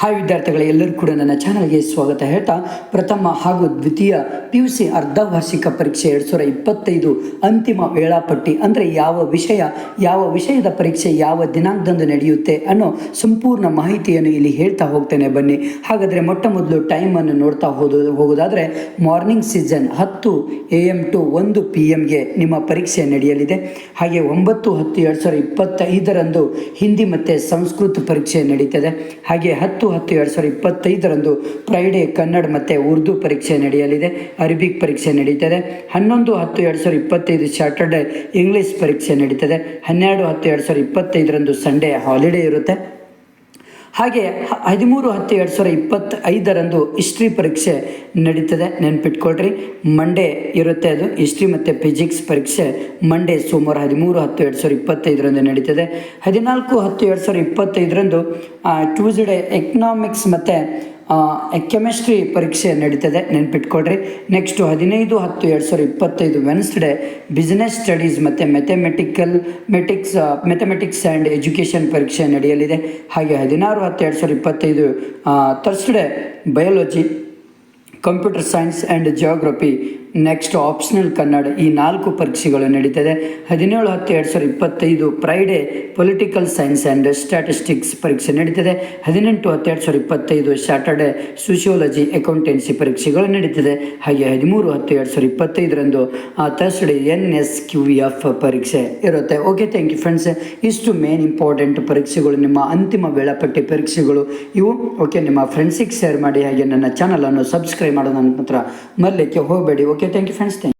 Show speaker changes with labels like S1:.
S1: Hi ವಿದ್ಯಾರ್ಥಿಗಳ, ಎಲ್ಲರೂ ಕೂಡ ನನ್ನ ಚಾನಲ್ಗೆ ಸ್ವಾಗತ ಹೇಳ್ತಾ, ಪ್ರಥಮ ಹಾಗೂ ದ್ವಿತೀಯ ಪಿ ಯು ಸಿ ಅರ್ಧವಾರ್ಷಿಕ ಪರೀಕ್ಷೆ ಎರಡು ಸಾವಿರ ಇಪ್ಪತ್ತೈದು ಅಂತಿಮ ವೇಳಾಪಟ್ಟಿ, ಅಂದರೆ ಯಾವ ವಿಷಯ, ಯಾವ ವಿಷಯದ ಪರೀಕ್ಷೆ, ಯಾವ ದಿನಾಂಕದಂದು ನಡೆಯುತ್ತೆ ಅನ್ನೋ ಸಂಪೂರ್ಣ ಮಾಹಿತಿಯನ್ನು ಇಲ್ಲಿ ಹೇಳ್ತಾ ಹೋಗ್ತೇನೆ ಬನ್ನಿ. ಹಾಗಾದರೆ ಮೊಟ್ಟ ಮೊದಲು ಟೈಮನ್ನು ನೋಡ್ತಾ ಹೋದು, ಹೋಗೋದಾದರೆ ಮಾರ್ನಿಂಗ್ ಸೀಸನ್ ಹತ್ತು ಎ ಎಂ ಟು ಒಂದು ಪಿ ಎಮ್ಗೆ ನಿಮ್ಮ ಪರೀಕ್ಷೆ ನಡೆಯಲಿದೆ. ಹಾಗೆ ಒಂಬತ್ತು ಹತ್ತು ಎರಡು ಸಾವಿರ ಇಪ್ಪತ್ತೈದರಂದು ಹಿಂದಿ ಮತ್ತು ಸಂಸ್ಕೃತ ಪರೀಕ್ಷೆ ನಡೀತದೆ. ಹಾಗೆ ಹತ್ತು ಹತ್ತು ಎರಡು ಸಾವಿರದ ಇಪ್ಪತ್ತೈದರಂದು ಫ್ರೈಡೇ ಕನ್ನಡ ಮತ್ತು ಉರ್ದು ಪರೀಕ್ಷೆ ನಡೆಯಲಿದೆ. ಅರಬಿಕ್ ಪರೀಕ್ಷೆ ನಡೀತದೆ. ಹನ್ನೊಂದು ಹತ್ತು ಎರಡು ಸಾವಿರದ ಇಪ್ಪತ್ತೈದು ಸ್ಯಾಟರ್ಡೆ ಇಂಗ್ಲೀಷ್ ಪರೀಕ್ಷೆ ನಡೀತದೆ. ಹನ್ನೆರಡು ಹತ್ತು ಎರಡು ಸಾವಿರದ ಇಪ್ಪತ್ತೈದರಂದು ಸಂಡೇ ಹಾಲಿಡೇ ಇರುತ್ತೆ. ಹಾಗೆ ಹದಿಮೂರು ಹತ್ತು ಎರಡು ಸಾವಿರದ ಇಪ್ಪತ್ತೈದರಂದು ಹಿಸ್ಟ್ರಿ ಪರೀಕ್ಷೆ ನಡೀತದೆ. ನೆನ್ಪಿಟ್ಕೊಳ್ರಿ. ಮಂಡೇ ಇರುತ್ತೆ ಅದು. ಹಿಸ್ಟ್ರಿ ಮತ್ತು ಫಿಸಿಕ್ಸ್ ಪರೀಕ್ಷೆ ಮಂಡೇ ಸೋಮವಾರ ಹದಿಮೂರು ಹತ್ತು ಎರಡು ಸಾವಿರದ ಇಪ್ಪತ್ತೈದರಂದು ನಡೀತದೆ. ಹದಿನಾಲ್ಕು ಹತ್ತು ಎರಡು ಸಾವಿರದ ಇಪ್ಪತ್ತೈದರಂದು ಟ್ಯೂಸ್ಡೇ ಎಕನಾಮಿಕ್ಸ್ ಮತ್ತು ಕೆಮಿಸ್ಟ್ರಿ ಪರೀಕ್ಷೆ ನಡೀತದೆ ನೆನ್ಪಿಟ್ಕೊಡ್ರಿ ನೆಕ್ಸ್ಟು ಹದಿನೈದು ಹತ್ತು ಎರಡು ಸಾವಿರದ ಇಪ್ಪತ್ತೈದು ವೆನ್ಸ್ಡೇ ಬಿಸ್ನೆಸ್ ಸ್ಟಡೀಸ್ ಮತ್ತು mathematical matics mathematics and education ಪರೀಕ್ಷೆ ನಡೆಯಲಿದೆ. ಹಾಗೆ ಹದಿನಾರು ಹತ್ತು ಎರಡು ಸಾವಿರದ ಇಪ್ಪತ್ತೈದು Thursday biology computer science and geography next optional Kannada ಈ ನಾಲ್ಕು ಪರೀಕ್ಷೆಗಳು ನಡೀತದೆ. ಹದಿನೇಳು ಹತ್ತು ಎರಡು ಸಾವಿರದ ಇಪ್ಪತ್ತೈದು Friday political science and statistics ಪರೀಕ್ಷೆ ನಡೀತದೆ. ಹದಿನೆಂಟು ಹತ್ತು ಎರಡು ಸಾವಿರದ ಇಪ್ಪತ್ತೈದು ಸ್ಯಾಟರ್ಡೆ ಸೋಷಿಯಾಲಜಿ ಅಕೌಂಟೆನ್ಸಿ ಪರೀಕ್ಷೆಗಳು ನಡೀತದೆ. ಹಾಗೆ ಹದಿಮೂರು ಹತ್ತು ಎರಡು ಸಾವಿರದ ಇಪ್ಪತ್ತೈದರಂದು Thursday N S Q F ಪರೀಕ್ಷೆ ಇರುತ್ತೆ. ಓಕೆ ಥ್ಯಾಂಕ್ ಯು ಫ್ರೆಂಡ್ಸ್ ಇಷ್ಟು ಮೇನ್ ಇಂಪಾರ್ಟೆಂಟ್ ಪರೀಕ್ಷೆಗಳು, ನಿಮ್ಮ ಅಂತಿಮ ವೇಳಾಪಟ್ಟಿ ಪರೀಕ್ಷೆಗಳು ಇವು. ಓಕೆ ನಿಮ್ಮ ಫ್ರೆಂಡ್ಸಿಗೆ ಶೇರ್ ಮಾಡಿ ಹಾಗೆ ನನ್ನ ಚಾನಲನ್ನು ಸಬ್ಸ್ಕ್ರೈಬ್ ಮಾಡೋದನ್ನ ಮಾತ್ರ ಮರಲಿಕ್ಕೆ ಹೋಗಬೇಡಿ. Okay thank you friends thank